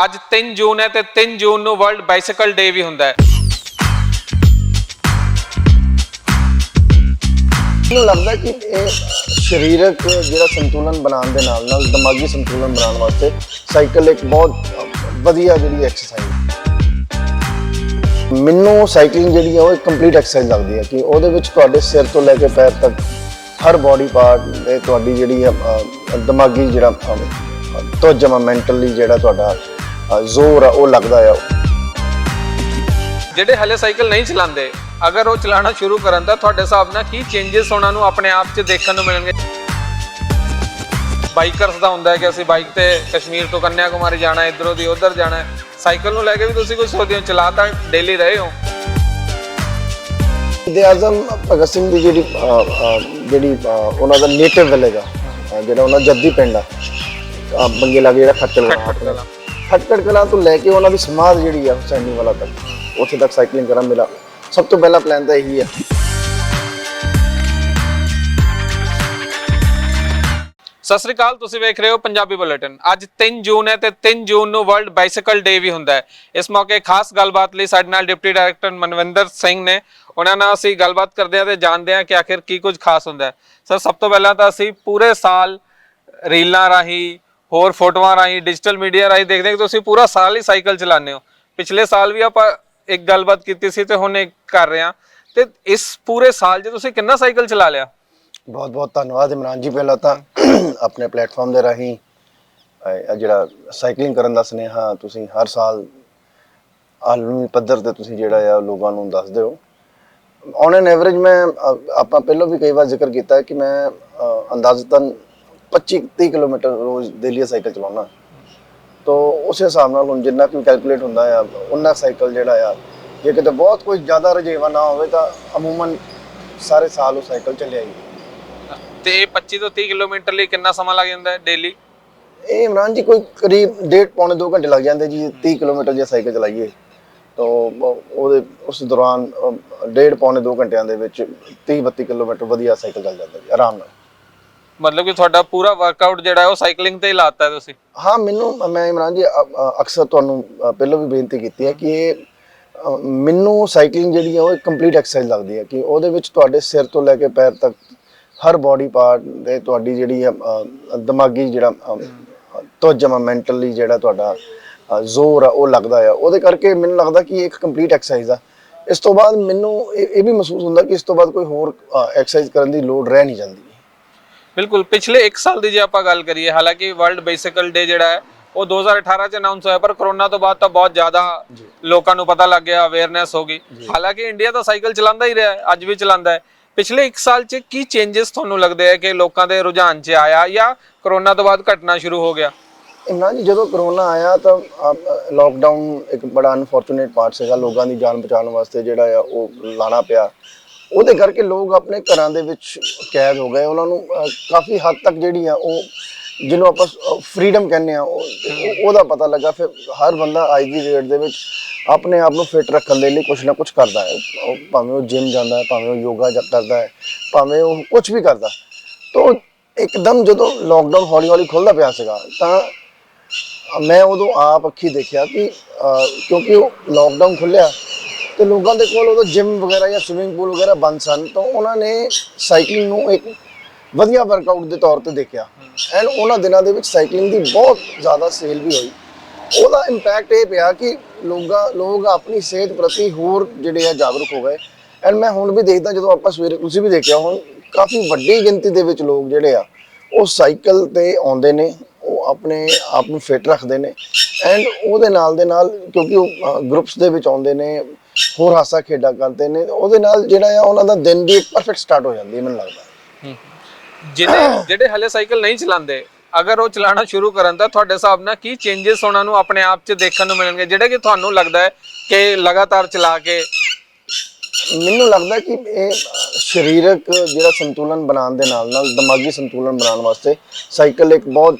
ਅੱਜ 3 ਜੂਨ ਹੈ ਤੇ 3 ਜੂਨ ਨੂੰ ਵਰਲਡ ਬਾਈਸਾਈਕਲ ਡੇ ਵੀ ਹੁੰਦਾ ਹੈ। ਮੈਨੂੰ ਲੱਗਦਾ ਕਿ ਇਹ ਸਰੀਰਕ ਜਿਹੜਾ ਸੰਤੁਲਨ ਬਣਾਉਣ ਦੇ ਨਾਲ ਨਾਲ ਦਿਮਾਗੀ ਸੰਤੁਲਨ ਬਣਾਉਣ ਵਾਸਤੇ ਸਾਈਕਲ ਇੱਕ ਬਹੁਤ ਵਧੀਆ ਜਿਹੜੀ ਐਕਸਰਸਾਈਜ਼ ਮੈਨੂੰ ਸਾਈਕਲਿੰਗ ਜਿਹੜੀ ਹੈ ਉਹ ਇੱਕ ਕੰਪਲੀਟ ਐਕਸਰਸਾਈਜ਼ ਲੱਗਦੀ ਹੈ ਕਿ ਉਹਦੇ ਵਿੱਚ ਤੁਹਾਡੇ ਸਿਰ ਤੋਂ ਲੈ ਕੇ ਪੈਰ ਤੱਕ ਹਰ ਬਾਡੀ ਪਾਰਟ ਤੁਹਾਡੀ ਜਿਹੜੀ ਹੈ, ਦਿਮਾਗੀ ਜਿਹੜਾ ਤੋਜਮਾ ਮੈਂਟਲੀ ਜਿਹੜਾ ਤੁਹਾਡਾ ਜ਼ੋਰ ਆ ਉਹ ਲੱਗਦਾ ਆ। ਜਿਹੜੇ ਹਲੇ ਸਾਈਕਲ ਨਹੀਂ ਚਲਾਉਂਦੇ ਅਗਰ ਉਹ ਚਲਾਉਣਾ ਸ਼ੁਰੂ ਕਰਨ ਤਾਂ ਤੁਹਾਡੇ ਹਿਸਾਬ ਨਾਲ ਕੀ ਚੇਂਜਸ ਉਹਨਾਂ ਨੂੰ ਆਪਣੇ ਆਪ 'ਚ ਦੇਖਣ ਨੂੰ ਮਿਲਣਗੇ? ਬਾਈਕਰਸ ਦਾ ਹੁੰਦਾ ਹੈ ਕਿ ਅਸੀਂ ਬਾਈਕ ਤੇ ਕਸ਼ਮੀਰ ਤੋਂ ਕੰਨਿਆ ਕੁਮਾਰੀ ਜਾਣਾ ਇਧਰੋਂ ਦੀ ਉਧਰ ਜਾਣਾ ਸਾਈਕਲ ਨੂੰ ਲੈ ਕੇ ਵੀ ਤੁਸੀਂ ਕੁਝ ਸੋਚਦੇ ਹੋ ਚਲਾ ਤਾਂ ਡੇਲੀ ਰਹੇ ਹੋ। ਦੇ ਆਜ਼ਮ ਭਗਤ ਸਿੰਘ ਦੀ ਜਿਹੜੀ ਅਹ, ਅਹ, ਜਿਹੜੀ ਅਹ, ਉਹਨਾਂ ਦਾ ਨੇਟਿਵ ਵਿਲੇਜ ਆ ਅਹ, ਜਿਹੜਾ ਉਹਨਾਂ ਦਾ ਜੱਦੀ ਪਿੰਡ ਆ ਅਹ, ਬੰਗੇ ਲਾਗੇ ਜਿਹੜਾ ਖੱਟੜ ਖਟਖਟ ਕਲਾਂ। ਖੱਟੜ ਕਲਾਂ ਤੋਂ ਲੈ ਕੇ ਉਹਨਾਂ ਦੀ ਸਮਾਧ ਜਿਹੜੀ ਆ ਹੁਸੈਨੀ ਵਾਲਾ ਤੱਕ, ਉੱਥੇ ਤੱਕ ਸਾਈਕਲਿੰਗ ਕਰਨ ਮਿਲਾ। ਸਭ ਤੋਂ ਪਹਿਲਾ ਪਲਾਨ ਤਾਂ ਇਹੀ ਹੈ ਸਤਿ ਸ੍ਰੀ ਅਕਾਲ, ਤੁਸੀਂ ਵੇਖ ਰਹੇ ਹੋ ਪੰਜਾਬੀ ਬੁਲੇਟਿਨ। ਅੱਜ 3 ਜੂਨ ਹੈ ਤੇ 3 ਜੂਨ ਨੂੰ ਵਰਲਡ ਬਾਈਸਾਈਕਲ ਡੇ ਵੀ ਹੁੰਦਾ ਹੈ। ਇਸ ਮੌਕੇ ਖਾਸ ਗੱਲਬਾਤ ਲਈ ਸਾਡੇ ਨਾਲ ਡਿਪਟੀ ਡਾਇਰੈਕਟਰ ਮਨਵਿੰਦਰ ਸਿੰਘ ਨੇ। ਉਹਨਾਂ ਨਾਲ ਅਸੀਂ ਗੱਲਬਾਤ ਕਰਦੇ ਹਾਂ ਤੇ ਜਾਣਦੇ ਹਾਂ ਕਿ ਆਖਿਰ ਕੀ ਕੁਝ ਖਾਸ ਹੁੰਦਾ ਹੈ। ਸਰ, ਸਭ ਤੋਂ ਪਹਿਲਾਂ ਤਾਂ ਅਸੀਂ ਪੂਰੇ ਸਾਲ ਰੀਲਾਂ ਰਾਹੀਂ ਹੋਰ ਫੋਟੋਆਂ ਰਾਹੀਂ ਡਿਜੀਟਲ ਮੀਡੀਆ ਰਾਹੀਂ ਦੇਖਦੇ ਕਿ ਤੁਸੀਂ ਪੂਰਾ ਸਾਲ ਹੀ ਸਾਈਕਲ ਚਲਾਉਂਦੇ ਹੋ। ਪਿਛਲੇ ਸਾਲ ਵੀ ਆਪਾਂ ਇੱਕ ਗੱਲਬਾਤ ਕੀਤੀ ਸੀ ਤੇ ਹੁਣ ਇੱਕ ਕਰ ਰਹੇ ਹਾਂ। ਤੇ ਇਸ ਪੂਰੇ ਸਾਲ 'ਚ ਤੁਸੀਂ ਕਿੰਨਾ ਸਾਈਕਲ ਚਲਾ ਲਿਆ? ਬਹੁਤ ਬਹੁਤ ਧੰਨਵਾਦ ਇਮਰਾਨ ਜੀ। ਪਹਿਲਾਂ ਤਾਂ ਆਪਣੇ ਪਲੇਟਫਾਰਮ ਦੇ ਰਾਹੀਂ ਇਹ ਜਿਹੜਾ ਸਾਈਕਲਿੰਗ ਕਰਨ ਦਾ ਸੁਨੇਹਾ ਤੁਸੀਂ ਹਰ ਸਾਲ ਆਲਮੀ ਪੱਧਰ ਤੇ ਤੁਸੀਂ ਜਿਹੜਾ ਆ ਲੋਕਾਂ ਨੂੰ ਦੱਸਦੇ ਹੋ। ਔਨ ਐਨ ਐਵਰੇਜ ਮੈਂ ਅਹ, ਆਪਾਂ ਪਹਿਲਾਂ ਵੀ ਕਈ ਵਾਰ ਜ਼ਿਕਰ ਕੀਤਾ ਹੈ ਕਿ ਮੈਂ ਅਹ, ਅੰਦਾਜ਼ਤਨ 25 30 ਕਿਲੋਮੀਟਰ ਰੋਜ਼ ਦਿੱਲੀ ਸਾਈਕਲ ਚਲਾਉਣਾ। ਤੋ ਉਸ ਹਿਸਾਬ ਨਾਲ ਹੁਣ ਜਿੰਨਾ ਵੀ ਕੈਲਕੂਲੇਟ ਹੁੰਦਾ ਆ ਉਹਨਾਂ ਸਾਈਕਲ ਜਿਹੜਾ ਆ ਜੇ ਕਿਤੇ ਬਹੁਤ ਕੋਈ ਜ਼ਿਆਦਾ ਰਜੇਵਾ ਨਾ ਹੋਵੇ ਤਾਂ ਅਮੂਮਨ ਸਾਰੇ ਸਾਲ ਉਹ ਸਾਈਕਲ ਚੱਲਿਆ ਹੀ ਤੇ ਇਹ 25 ਤੋਂ 30 ਕਿਲੋਮੀਟਰ ਲਈ ਕਿੰਨਾ ਸਮਾਂ ਲੱਗ ਜਾਂਦਾ ਹੈ ਡੇਲੀ ਇਹ ਇਮਰਾਨ ਜੀ ਕੋਈ ਕਰੀਬ ਡੇਢ ਪੌਣੇ 2 ਘੰਟੇ ਲੱਗ ਜਾਂਦੇ ਜੀ 30 ਕਿਲੋਮੀਟਰ ਜੇ ਸਾਈਕਲ ਚਲਾਈਏ। ਤਾਂ ਉਹ- ਉਹਦੇ ਉਸ ਦੌਰਾਨ ਡੇਢ ਪੌਣੇ 2 ਘੰਟਿਆਂ ਦੇ ਵਿੱਚ 30 32 ਕਿਲੋਮੀਟਰ ਵਧੀਆ ਸਾਈਕਲ ਚੱਲ ਜਾਂਦਾ ਜੀ ਆਰਾਮ ਨਾਲ। ਮਤਲਬ ਕਿ ਤੁਹਾਡਾ ਪੂਰਾ ਵਰਕਆਊਟ ਜਿਹੜਾ ਹੈ ਉਹ ਸਾਈਕਲਿੰਗ ਤੇ ਹੀ ਲਾਤਾ ਹੈ ਤੁਸੀਂ? ਹਾਂ ਮੈਨੂੰ ਮੈਂ ਇਮਰਾਨ ਜੀ ਅ- ਅ- ਅਕਸਰ ਤੁਹਾਨੂੰ ਅ, ਪਹਿਲਾਂ ਵੀ ਬੇਨਤੀ ਕੀਤੀ ਹੈ ਕਿ ਇਹ ਅ, ਮੈਨੂੰ ਸਾਈਕਲਿੰਗ ਜਿਹੜੀ ਹੈ ਉਹ ਇੱਕ ਕੰਪਲੀਟ ਐਕਸਰਸਾਈਜ਼ ਲੱਗਦੀ ਹੈ ਕਿ ਉਹਦੇ ਵਿੱਚ ਤੁਹਾਡੇ ਸਿਰ ਤੋਂ ਲੈ ਕੇ ਪੈਰ ਤੱਕ ਹਰ ਬਾਡੀ ਪਾਰਟ ਤੇ ਤੁਹਾਡੀ ਜਿਹੜੀ ਹੈ, ਅ, ਦਿਮਾਗੀ ਜਿਹੜਾ ਤੋਜਮਾ ਮੈਂਟਲੀ ਜਿਹੜਾ ਤੁਹਾਡਾ ਅ, ਜ਼ੋਰ ਆ ਉਹ ਲੱਗਦਾ ਆ। ਉਹਦੇ ਕਰਕੇ ਮੈਨੂੰ ਲੱਗਦਾ ਕਿ ਇਹ ਇੱਕ ਕੰਪਲੀਟ ਐਕਸਰਸਾਈਜ਼ ਆ। ਇਸ ਤੋਂ ਬਾਅਦ ਮੈਨੂੰ ਇਹ ਇਹ ਵੀ ਮਹਿਸੂਸ ਹੁੰਦਾ ਕਿ ਇਸ ਤੋਂ ਬਾਅਦ ਕੋਈ ਹੋਰ ਐਕਸਰਸਾਈਜ਼ ਕਰਨ ਦੀ ਲੋੜ ਰਹਿ ਨਹੀਂ ਜਾਂਦੀ। ਬਿਲਕੁਲ ਪਿਛਲੇ 1 ਸਾਲ ਦੀ ਜੇ ਆਪਾਂ ਗੱਲ ਕਰੀਏ ਹਾਲਾਂਕਿ ਵਰਲਡ ਬਾਈਸਾਈਕਲ ਡੇ ਜਿਹੜਾ ਹੈ ਉਹ 2018 ਚ ਅਨਾਉਂਸ ਹੋਇਆ ਪਰ ਕਰੋਨਾ ਤੋਂ ਬਾਅਦ ਤਾਂ ਬਹੁਤ ਜ਼ਿਆਦਾ ਲੋਕਾਂ ਨੂੰ ਪਤਾ ਲੱਗ ਗਿਆ ਅਵੇਅਰਨੈਸ ਹੋ ਗਈ। ਹਾਲਾਂਕਿ ਇੰਡੀਆ ਤਾਂ ਸਾਈਕਲ ਚਲਾਉਂਦਾ ਹੀ ਰਿਹਾ ਹੈ ਅੱਜ ਵੀ ਚਲਾਉਂਦਾ ਹੈ। ਪਿਛਲੇ 1 ਸਾਲ ਚ ਕੀ ਚੇਂਜਸ ਤੁਹਾਨੂੰ ਲੱਗਦੇ ਆ ਕਿ ਲੋਕਾਂ ਦੇ ਰੁਝਾਨ ਚ ਆਇਆ ਜਾਂ ਕਰੋਨਾ ਤੋਂ ਬਾਅਦ ਘਟਣਾ ਸ਼ੁਰੂ ਹੋ ਗਿਆ? ਇਮਰਾਨ ਜੀ ਜਦੋਂ ਕਰੋਨਾ ਆਇਆ ਤਾਂ ਲੋਕਡਾਊਨ ਇੱਕ ਬੜਾ ਅਨਫੋਰਚੂਨੇਟ ਪਾਰਟ ਸੀਗਾ ਲੋਕਾਂ ਦੀ ਜਾਨ ਬਚਾਉਣ ਵਾਸਤੇ ਜਿਹੜਾ ਆ ਉਹ ਲਾਣਾ ਪਿਆ। ਉਹਦੇ ਕਰਕੇ ਲੋਕ ਆਪਣੇ ਘਰਾਂ ਦੇ ਵਿੱਚ ਕੈਦ ਹੋ ਗਏ। ਉਹਨਾਂ ਨੂੰ ਕਾਫੀ ਹੱਦ ਤੱਕ ਜਿਹੜੀ ਆ ਉਹ, ਜਿਹਨੂੰ ਆਪਾਂ ਫਰੀडम ਕਹਿੰਦੇ ਆ, ਉਹ- ਉਹਦਾ ਪਤਾ ਲੱਗਾ। ਫਿਰ ਹਰ ਬੰਦਾ ਅੱਜ ਦੀ ਡੇਟ ਦੇ ਵਿੱਚ ਆਪਣੇ ਆਪ ਨੂੰ ਫਿਟ ਰੱਖਣ ਦੇ ਲਈ ਕੁਝ ਨਾ ਕੁਝ ਕਰਦਾ ਹੈ। ਉਹ ਭਾਵੇਂ ਉਹ ਜਿਮ ਜਾਂਦਾ ਹੈ, ਭਾਵੇਂ ਉਹ ਯੋਗਾ ਕਰਦਾ ਹੈ, ਭਾਵੇਂ ਉਹ ਕੁਝ ਵੀ ਕਰਦਾ। ਤੋਂ ਇੱਕਦਮ ਜਦੋਂ ਲੋਕਡਾਊਨ ਹੌਲੀ ਹੌਲੀ ਖੁੱਲਦਾ ਪਿਆ ਸੀਗਾ, ਤਾਂ ਮੈਂ ਉਦੋਂ ਆਪ ਅੱਖੀ ਦੇਖਿਆ ਕਿ ਕਿਉਂਕਿ ਉਹ ਲੋਕਡਾਊਨ ਖੁੱਲਿਆ ਤੇ ਲੋਕਾਂ ਦੇ ਕੋਲ ਉਦੋਂ ਜਿਮ ਵਗੈਰਾ ਜਾਂ ਸਵਿਮਿੰਗ ਪੂਲ ਵਗੈਰਾ ਬੰਦ ਸਨ, ਤਾਂ ਉਹਨਾਂ ਨੇ ਸਾਈਕਲਿੰਗ ਨੂੰ ਇੱਕ ਵਧੀਆ ਵਰਕਆਊਟ ਦੇ ਤੌਰ ਤੇ ਦੇਖਿਆ। ਐਂਡ ਉਹਨਾਂ ਦਿਨਾਂ ਦੇ ਵਿੱਚ ਸਾਈਕਲਿੰਗ ਦੀ ਬਹੁਤ ਜ਼ਿਆਦਾ ਸੇਲ ਵੀ ਹੋਈ। ਉਹਦਾ ਇੰਪੈਕਟ ਇਹ ਪਿਆ ਕਿ ਲੋਕਾਂ ਲੋਕ ਆਪਣੀ ਸਿਹਤ ਪ੍ਰਤੀ ਹੋਰ ਜਿਹੜੇ ਆ ਜਾਗਰੂਕ ਹੋ ਗਏ। ਐਂਡ ਮੈਂ ਹੁਣ ਵੀ ਦੇਖਦਾ ਜਦੋਂ ਆਪਾਂ ਸਵੇਰੇ, ਤੁਸੀਂ ਵੀ ਦੇਖਿਆ ਹੁਣ, ਕਾਫੀ ਵੱਡੀ ਗਿਣਤੀ ਦੇ ਵਿੱਚ ਲੋਕ ਜਿਹੜੇ ਆ, ਉਹ ਸਾਈਕਲ ਤੇ ਆਉਂਦੇ ਨੇ, ਉਹ ਆਪਣੇ ਆਪ ਨੂੰ ਫਿਟ ਰੱਖਦੇ ਨੇ। ਐਂਡ ਉਹਦੇ ਨਾਲ ਦੇ ਨਾਲ, ਕਿਉਂਕਿ ਉਹ ਗਰੁੱਪਸ ਦੇ ਵਿੱਚ ਆਉਂਦੇ ਨੇ ਹੋਰ ਹਾਸਾ ਖੇਡਾ ਕਰਦੇ ਨੇ ਉਹਦੇ ਨਾਲ ਜਿਹੜਾ ਆ ਉਹਨਾਂ ਦਾ ਦਿਨ ਦੀ ਪਰਫੈਕਟ ਸਟਾਰਟ ਹੋ ਜਾਂਦੀ ਹੈ ਮੈਨੂੰ ਲੱਗਦਾ। ਜਿਹੜੇ ਜਿਹੜੇ ਹਲੇ ਸਾਈਕਲ ਨਹੀਂ ਚਲਾਉਂਦੇ ਅਗਰ ਉਹ ਚਲਾਉਣਾ ਸ਼ੁਰੂ ਕਰਨ ਤਾਂ ਤੁਹਾਡੇ ਹਿਸਾਬ ਨਾਲ ਕੀ ਚੇਂਜਸ ਉਹਨਾਂ ਨੂੰ ਆਪਣੇ ਆਪ 'ਚ ਦੇਖਣ ਨੂੰ ਮਿਲਣਗੇ? ਜਿਹੜੇ ਕਿ ਤੁਹਾਨੂੰ ਲੱਗਦਾ ਹੈ ਕਿ ਲਗਾਤਾਰ ਚਲਾ ਕੇ ਮੈਨੂੰ ਲੱਗਦਾ ਕਿ ਇਹ ਸਰੀਰਕ ਜਿਹੜਾ ਸੰਤੁਲਨ ਬਣਾਉਣ ਦੇ ਨਾਲ ਨਾਲ ਦਿਮਾਗੀ ਸੰਤੁਲਨ ਬਣਾਉਣ ਵਾਸਤੇ ਸਾਈਕਲ ਇੱਕ ਬਹੁਤ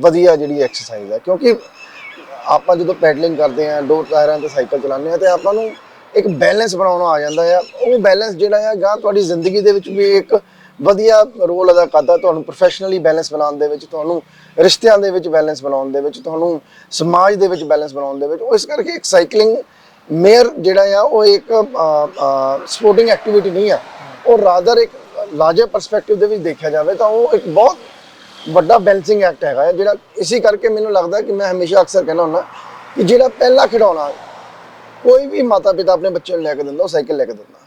ਵਧੀਆ ਜਿਹੜੀ ਐਕਸਰਸਾਈਜ਼ ਹੈ ਕਿਉਂਕਿ ਆਪਾਂ ਜਦੋਂ ਪੈਡਲਿੰਗ ਕਰਦੇ ਆ ਦੋ ਟਾਇਰਾਂ ਤੇ ਸਾਈਕਲ ਚਲਾਉਂਦੇ ਆ ਤੇ ਆਪਾਂ ਨੂੰ ਇੱਕ ਬੈਲੈਂਸ ਬਣਾਉਣਾ ਆ ਜਾਂਦਾ ਆ। ਉਹ ਬੈਲੈਂਸ ਜਿਹੜਾ ਆ ਗਾ ਤੁਹਾਡੀ ਜ਼ਿੰਦਗੀ ਦੇ ਵਿੱਚ ਵੀ ਇੱਕ ਵਧੀਆ ਰੋਲ ਅਦਾ ਕਰਦਾ, ਤੁਹਾਨੂੰ ਪ੍ਰੋਫੈਸ਼ਨਲੀ ਬੈਲੈਂਸ ਬਣਾਉਣ ਦੇ ਵਿੱਚ, ਤੁਹਾਨੂੰ ਰਿਸ਼ਤਿਆਂ ਦੇ ਵਿੱਚ ਬੈਲੈਂਸ ਬਣਾਉਣ ਦੇ ਵਿੱਚ, ਤੁਹਾਨੂੰ ਸਮਾਜ ਦੇ ਵਿੱਚ ਬੈਲੈਂਸ ਬਣਾਉਣ ਦੇ ਵਿੱਚ, ਉਹ ਇਸ ਕਰਕੇ ਇੱਕ ਸਾਈਕਲਿੰਗ ਮੇਅਰ ਜਿਹੜਾ ਆ, ਉਹ ਇੱਕ ਸਪੋਰਟਿੰਗ ਐਕਟੀਵਿਟੀ ਨਹੀਂ ਆ। ਉਹ ਰਾਦਰ ਇੱਕ ਲਾਰਜਰ ਪਰਸਪੈਕਟਿਵ ਦੇ ਵਿੱਚ ਦੇਖਿਆ ਜਾਵੇ ਤਾਂ ਉਹ ਇੱਕ ਬਹੁਤ ਵੱਡਾ ਬੈਲੈਂਸਿੰਗ ਐਕਟ ਹੈਗਾ ਜਿਹੜਾ ਇਸੇ ਕਰਕੇ ਮੈਨੂੰ ਲੱਗਦਾ ਕਿ ਮੈਂ ਹਮੇਸ਼ਾ ਅਕਸਰ ਕਹਿੰਦਾ ਹੁੰਦਾ ਕਿ ਜਿਹੜਾ ਪਹਿਲਾ ਖਿਡੌਣਾ ਕੋਈ ਵੀ ਮਾਤਾ ਪਿਤਾ ਆਪਣੇ ਬੱਚੇ ਨੂੰ ਲੈ ਕੇ ਦਿੰਦਾ, ਉਹ ਸਾਈਕਲ ਲੈ ਕੇ ਦਿੰਦਾ।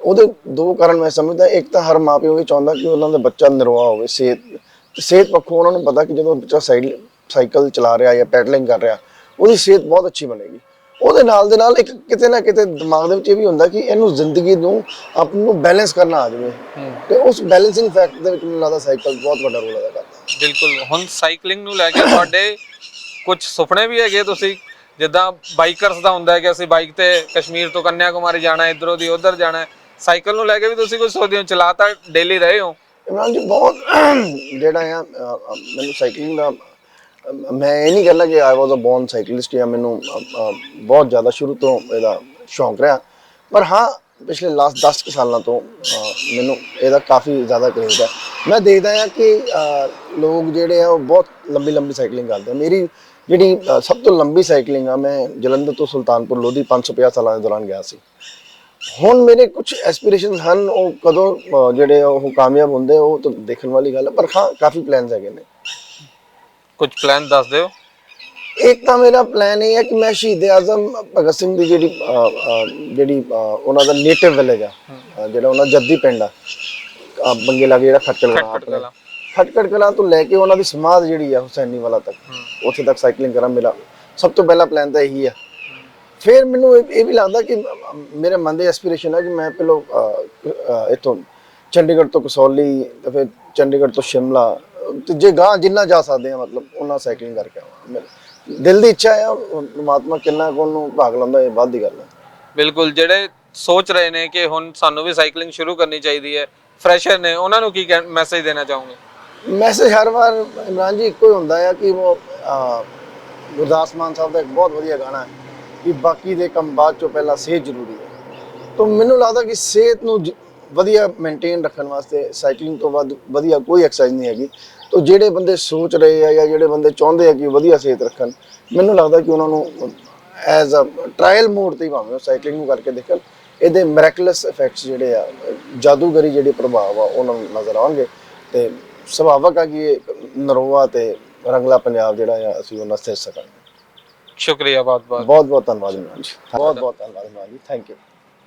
ਉਹਦੇ ਦੋ ਕਾਰਨ ਮੈਂ ਸਮਝਦਾ, ਇੱਕ ਤਾਂ ਹਰ ਮਾਪਿਓ ਇਹ ਚਾਹੁੰਦਾ ਕਿ ਉਹਨਾਂ ਦਾ ਬੱਚਾ ਨਿਰਵਾਹ ਹੋਵੇ, ਸਿਹਤ ਸਿਹਤ ਪੱਖੋਂ ਉਹਨਾਂ ਨੂੰ ਪਤਾ ਕਿ ਜਦੋਂ ਬੱਚਾ ਸਾਈਕਲ ਸਾਈਕਲ ਚਲਾ ਰਿਹਾ ਜਾਂ ਪੈਡਲਿੰਗ ਕਰ ਰਿਹਾ, ਉਹਦੀ ਸਿਹਤ ਬਹੁਤ ਅੱਛੀ ਬਣੇਗੀ। ਉਹਦੇ ਨਾਲ ਦੇ ਨਾਲ ਇੱਕ ਕਿਤੇ ਨਾ ਕਿਤੇ ਦਿਮਾਗ ਦੇ ਵਿੱਚ ਇਹ ਵੀ ਹੁੰਦਾ ਕਿ ਇਹਨੂੰ ਜ਼ਿੰਦਗੀ ਨੂੰ ਆਪ ਨੂੰ ਬੈਲੈਂਸ ਕਰਨਾ ਆ ਜਾਵੇ। ਤੇ ਉਸ ਬੈਲੈਂਸਿੰਗ ਫੈਕਟ ਦੇ ਵਿੱਚ ਮੈਨੂੰ ਲੱਗਦਾ ਸਾਈਕਲ ਬਹੁਤ ਵੱਡਾ ਰੋਲ ਅਦਾ ਕਰਦਾ। ਬਿਲਕੁਲ ਹੁਣ ਸਾਈਕਲਿੰਗ ਨੂੰ ਲੈ ਕੇ ਤੁਹਾਡੇ ਕੁਝ ਸੁਪਨੇ ਵੀ ਹੈਗੇ ਤੁਸੀਂ? ਜਿੱਦਾਂ ਬਾਈਕਰਸ ਦਾ ਹੁੰਦਾ ਹੈ ਕਿ ਅਸੀਂ ਬਾਈਕ ਤੇ ਕਸ਼ਮੀਰ ਤੋਂ ਕੰਨਿਆ ਕੁਮਾਰੀ ਜਾਣਾ ਹੈ ਇਧਰੋਂ ਦੀ ਉਧਰ ਜਾਣਾ ਹੈ। ਸਾਈਕਲ ਨੂੰ ਲੈ ਕੇ ਵੀ ਤੁਸੀਂ ਕੁਝ ਸੋਚਦੇ ਹੋ? ਚਲਾ ਤਾਂ ਡੇਲੀ ਰਹੇ ਹੋ? ਇਮਰਾਨ ਜੀ ਬਹੁਤ ਜਿਹੜਾ ਆ ਮੈਨੂੰ ਸਾਈਕਲਿੰਗ ਦਾ ਮੈਂ ਇਹ ਨਹੀਂ ਕਹਿੰਦਾ ਕਿ ਆਈ ਵਾਸ ਅ ਬੌਰਨ ਸਾਈਕਲਿਸਟ ਜਾਂ ਮੈਨੂੰ ਬਹੁਤ ਜ਼ਿਆਦਾ ਸ਼ੁਰੂ ਤੋਂ ਇਹਦਾ ਸ਼ੌਂਕ ਰਿਹਾ। ਪਰ ਹਾਂ, ਪਿਛਲੇ ਲਾਸਟ 10 ਕੁ ਸਾਲਾਂ ਤੋਂ ਮੈਨੂੰ ਇਹਦਾ ਕਾਫੀ ਜ਼ਿਆਦਾ ਕਰੇਜ਼ ਹੈ। ਮੈਂ ਦੇਖਦਾ ਹਾਂ ਕਿ ਲੋਕ ਜਿਹੜੇ ਆ ਉਹ ਬਹੁਤ ਲੰਬੀ ਲੰਬੀ ਸਾਈਕਲਿੰਗ ਕਰਦੇ ਆ। ਮੇਰੀ ਜਿਹੜੀ ਸਭ ਤੋਂ ਲੰਬੀ ਸਾਈਕਲਿੰਗ ਆ, ਮੈਂ ਜਲੰਧਰ ਤੋਂ ਸੁਲਤਾਨਪੁਰ ਲੋਧੀ 550 ਸਾਲਾਂ ਦੇ ਦੌਰਾਨ ਗਿਆ ਸੀ। ਹੁਣ ਮੇਰੇ ਕੁਝ ਐਸਪੀਰੇਸ਼ਨਸ ਹਨ, ਉਹ ਕਦੋਂ ਜਿਹੜੇ ਉਹ ਕਾਮਯਾਬ ਹੁੰਦੇ ਉਹ ਤਾਂ ਦੇਖਣ ਵਾਲੀ ਗੱਲ ਹੈ ਪਰ ਹਾਂ, ਕਾਫੀ ਪਲਾਨਸ ਹੈਗੇ ਨੇ। ਕੁਝ ਪਲਾਨ ਦੱਸ ਦਿਓ। ਇੱਕ ਤਾਂ ਮੇਰਾ ਪਲਾਨ ਇਹ ਹੈ ਕਿ ਮੈਂ ਸ਼ਹੀਦ ਆਜ਼ਮ ਭਗਤ ਸਿੰਘ ਦੀ ਜਿਹੜੀ ਜਿਹੜੀ ਉਹਨਾਂ ਦਾ ਨੇਟਿਵ ਵਿਲੇਜ ਆ ਜਿਹੜਾ ਉਹਨਾਂ ਜੱਦੀ ਪਿੰਡ ਆ। ਬੰਗੇ ਲਾਗੇ ਜਿਹੜਾ ਖਟਕਲ ਕਲਾਂ। ਖਟਕੜ ਕਲਾਂ। ਤੋਂ ਲੈ ਕੇ ਉਹਨਾਂ ਦੀ ਸਮਾਧ ਜਿਹੜੀ ਆ ਹੁਸੈਨੀ ਵਾਲਾ ਤੱਕ ਉੱਥੇ ਤੱਕ ਸਾਈਕਲਿੰਗ ਕਰਾਂ ਮੇਰਾ ਸਭ ਤੋਂ ਪਹਿਲਾ ਪਲਾਨ ਤਾਂ ਇਹੀ ਆ। ਫਿਰ ਮੈਨੂੰ ਇਹ ਵੀ ਲੱਗਦਾ ਕਿ ਮੇਰੇ ਮਨ ਦੇ ਐਸਪੀਰੇਸ਼ਨ ਹੈ ਕਿ ਮੈਂ ਪਹਿਲਾਂ ਇੱਥੋਂ ਚੰਡੀਗੜ੍ਹ ਤੋਂ ਕਸੌਲੀ ਤੇ ਫਿਰ ਚੰਡੀਗੜ੍ਹ ਤੋਂ ਸ਼ਿਮਲਾ ਤੇ ਜੇ ਗਾਂ ਜਿੰਨਾ ਜਾ ਸਕਦੇ ਆ ਮਤਲਬ ਉਹਨਾਂ ਸਾਈਕਲਿੰਗ ਕਰਕੇ ਆਵਾਂ। ਦਿਲ ਦੀ ਇੱਛਾ ਹੈ ਪਰਮਾਤਮਾ ਕਿੰਨਾ ਕੋਲ ਨੂੰ ਭਾਗ ਲਾਉਂਦਾ ਇਹ ਬਾਅਦ ਦੀ ਗੱਲ ਹੈ ਬਿਲਕੁਲ ਜਿਹੜੇ ਸੋਚ ਰਹੇ ਨੇ ਕਿ ਹੁਣ ਸਾਨੂੰ ਵੀ ਸਾਈਕਲਿੰਗ ਸ਼ੁਰੂ ਕਰਨੀ ਚਾਹੀਦੀ ਹੈ ਫਰੈਸ਼ਰ ਨੇ ਉਹਨਾਂ ਨੂੰ ਕੀ ਮੈਸੇਜ ਦੇਣਾ ਚਾਹੋਗੇ? ਮੈਸੇਜ ਹਰ ਵਾਰ ਇਮਰਾਨ ਜੀ ਇੱਕੋ ਹੀ ਹੁੰਦਾ ਹੈ ਕਿ ਉਹ ਗੁਰਦਾਸ ਮਾਨ ਸਾਹਿਬ ਦਾ ਇੱਕ ਬਹੁਤ ਵਧੀਆ ਗਾਣਾ ਹੈ ਕਿ ਬਾਕੀ ਦੇ ਕੰਮ ਬਾਅਦ ਚੋਂ ਪਹਿਲਾਂ ਸਿਹਤ ਜ਼ਰੂਰੀ ਹੈ। ਤਾਂ ਮੈਨੂੰ ਲੱਗਦਾ ਕਿ ਸਿਹਤ ਨੂੰ ਵਧੀਆ ਮੇਨਟੇਨ ਰੱਖਣ ਵਾਸਤੇ ਸਾਈਕਲਿੰਗ ਤੋਂ ਵੱਧ ਵਧੀਆ ਕੋਈ ਐਕਸਰਸਾਈਜ਼ ਨਹੀਂ ਹੈਗੀ। ਤਾਂ ਜਿਹੜੇ ਬੰਦੇ ਸੋਚ ਰਹੇ ਆ ਜਾਂ ਜਿਹੜੇ ਬੰਦੇ ਚਾਹੁੰਦੇ ਆ ਕਿ ਵਧੀਆ ਸਿਹਤ ਰੱਖਣ ਮੈਨੂੰ ਲੱਗਦਾ ਕਿ ਉਹਨਾਂ ਨੂੰ ਐਜ਼ ਅ ਟ੍ਰਾਇਲ ਮੋਡ ਤੇ ਭਾਵੇਂ ਉਹ ਸਾਈਕਲਿੰਗ ਨੂੰ ਕਰਕੇ ਦੇਖਣ। ਇਹਦੇ ਮੈਰਾਕੂਲਸ ਇਫੈਕਟਸ ਜਿਹੜੇ ਆ ਜਾਦੂਗਰੀ ਜਿਹੜੇ ਪ੍ਰਭਾਵ ਆ ਉਹਨਾਂ ਨੂੰ ਨਜ਼ਰ ਆਉਣਗੇ। ਤੇ ਸੁਭਾਵਕ ਆ ਕਿ ਇਹ ਨਰੋਆ ਤੇ ਰੰਗਲਾ ਪੰਜਾਬ ਜਿਹੜਾ ਆ ਅਸੀਂ ਉਹਨਾਂ ਸਥਿਰ ਸਕਾਂਗੇ। ਸ਼ੁਕਰੀਆ ਬਹੁਤ ਬਹੁਤ ਬਹੁਤ ਬਹੁਤ ਧੰਨਵਾਦ ਇਮਰਾਨ ਜੀ ਬਹੁਤ ਬਹੁਤ ਧੰਨਵਾਦ ਇਮਰਾਨ ਜੀ ਥੈਂਕ ਯੂ